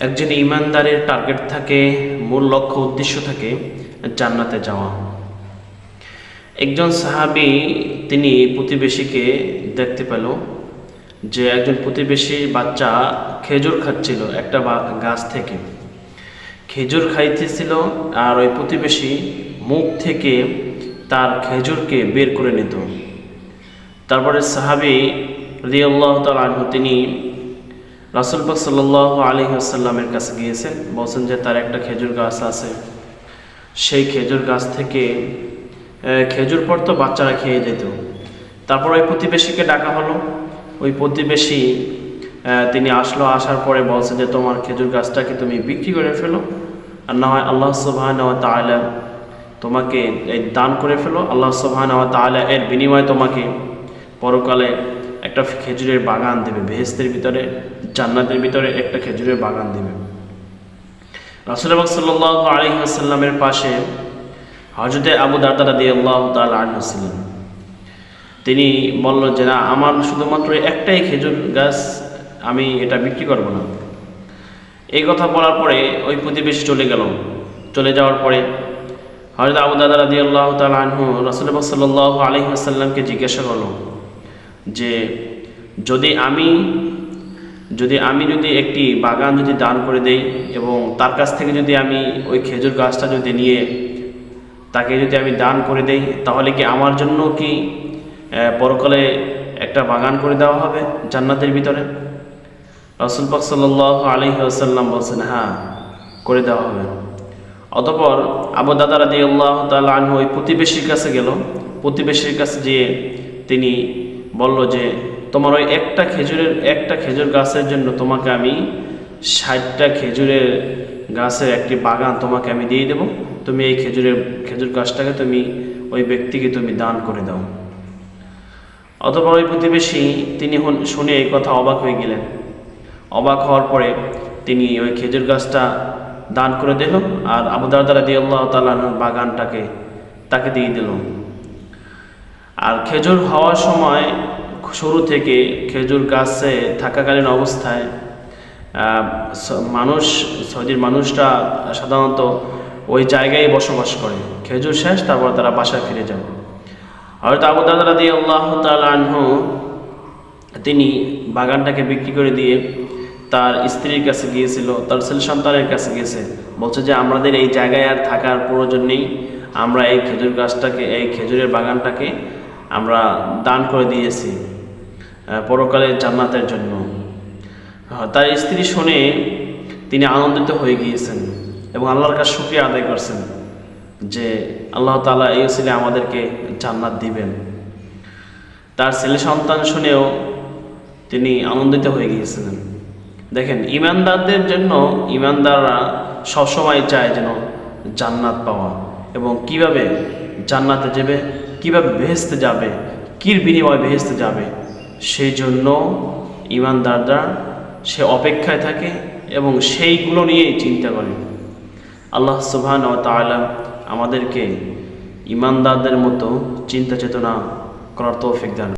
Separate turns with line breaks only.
একজন ইমানদারের টার্গেট থাকে, মূল লক্ষ্য, উদ্দেশ্য থাকে জান্নাতে যাওয়া। একজন সাহাবি, তিনি প্রতিবেশীকে দেখতে পেল যে একজন প্রতিবেশীর বাচ্চা খেজুর খাচ্ছিল একটা গাছ থেকে। খেজুর খাইতেছিল আর ওই প্রতিবেশী মুখ থেকে তার খেজুরকে বের করে নিত। তারপরে সাহাবি রিয়াল্লাহ তালু তিনি রাসুলবাক সাল্লাহ আলী আসাল্লামের কাছে গিয়েছেন, বলছেন যে তার একটা খেজুর গাছ আছে। সেই খেজুর গাছ থেকে খেজুর পড়তো বাচ্চারা খেয়ে যেত। তারপর ওই প্রতিবেশীকে ডাকা হলো। ওই প্রতিবেশী তিনি আসলো, আসার পরে বলছে যে, তোমার খেজুর গাছটাকে তুমি বিক্রি করে ফেলো। আর না হয় আল্লাহ সুবাহ তাআলা তোমাকে এই দান করে ফেলো। আল্লাহ সুবাহ তাআলা এর বিনিময়ে তোমাকে পরকালে একটা খেজুরের বাগান দেবে, বেহেস্তের ভিতরে, জান্নাতের ভিতরে একটা খেজুরের বাগান দেবে। রাসুলবাক সাল্লাহ আলী আসাল্লামের পাশে হজরতে আবু দারদারা দিয়ে আল্লাহ তাল আলহাম তিনি বলল যে, না, আমার শুধুমাত্র একটাই খেজুর গাছ, আমি এটা বিক্রি করব না। এই কথা বলার পরে ওই প্রতিবেশী চলে গেল। চলে যাওয়ার পরে হজরত আবু দাদা রাদি আল্লাহ তাল আনহু রসুলবাক সাল্লাহ আলী আসাল্লামকে জিজ্ঞাসা করল যে যদি আমি যদি আমি যদি একটি বাগান যদি দান করে দেই এবং তার কাছ থেকে যদি আমি ওই খেজুর গাছটা যদি নিয়ে তাকে যদি আমি দান করে দেই, তাহলে কি আমার জন্য কি পরকালে একটা বাগান করে দেওয়া হবে জান্নাতের ভিতরে? রসুল পাক সাল্লাহ আলী আসাল্লাম বলছেন হ্যাঁ করে দেওয়া হবে। অতপর আবু দাদা রাদি আল্লাহ তাল্লাহ ওই প্রতিবেশীর কাছে গেল। প্রতিবেশীর কাছে যেয়ে তিনি বলল যে, তোমার ওই একটা খেজুরের, একটা খেজুর গাছের জন্য তোমাকে আমি ষাটটা খেজুরের গাছের একটি বাগান তোমাকে আমি দিয়ে দেব। তুমি এই খেজুরের, খেজুর গাছটাকে তুমি ওই ব্যক্তিকে তুমি দান করে দাও। অথবা ওই প্রতিবেশী, তিনি শুনে এই কথা অবাক হয়ে গেলেন। অবাক হওয়ার পরে তিনি ওই খেজুর গাছটা দান করে দিল আর আবু দারদারা দিয়ে আল্লাহ তালার বাগানটাকে তাকে দিয়ে দিল। আর খেজুর হওয়ার সময় শুরু থেকে খেজুর গাছে থাকাকালীন অবস্থায় মানুষ, সৌদির মানুষরা সাধারণত ওই জায়গায় বসবাস করে। খেজুর শেষ, তারপর তারা বাসায় ফিরে যাবে হয়তো আবু দাদা দিয়ে আল্লাহ তালহু তিনি বাগানটাকে বিক্রি করে দিয়ে তার স্ত্রীর কাছে গিয়েছিল, তার ছেলে সন্তানের কাছে গিয়েছে। বলছে যে, আমাদের এই জায়গায় আর থাকার প্রয়োজন নেই। আমরা এই খেজুর গাছটাকে, এই খেজুরের বাগানটাকে আমরা দান করে দিয়েছি পরকালের জান্নাতের জন্য। তার স্ত্রী শুনে তিনি আনন্দিত হয়ে গিয়েছেন এবং আল্লাহর কাছে শুক্রিয়া আদায় করছেন যে আল্লাহ তালা এই ছেলে আমাদেরকে জান্নাত দিবেন। তার ছেলে সন্তান শুনেও তিনি আনন্দিত হয়ে গিয়েছিলেন দেখেন, ইমানদারদের জন্য ইমানদাররা সবসময় চায় যেন জান্নাত পাওয়া এবং কীভাবে জান্নাতে যাবে? কীভাবে বেহেস্তে যাবে, কির বিনিময়ে বেহেস্তে যাবে, সেই জন্য ইমানদাররা সে অপেক্ষায় থাকে এবং সেইগুলো নিয়েই চিন্তা করে। আল্লাহ সুবহান ও তালা আমাদেরকে ইমানদারদের মতো চিন্তা চেতনা করার তৌফিক দান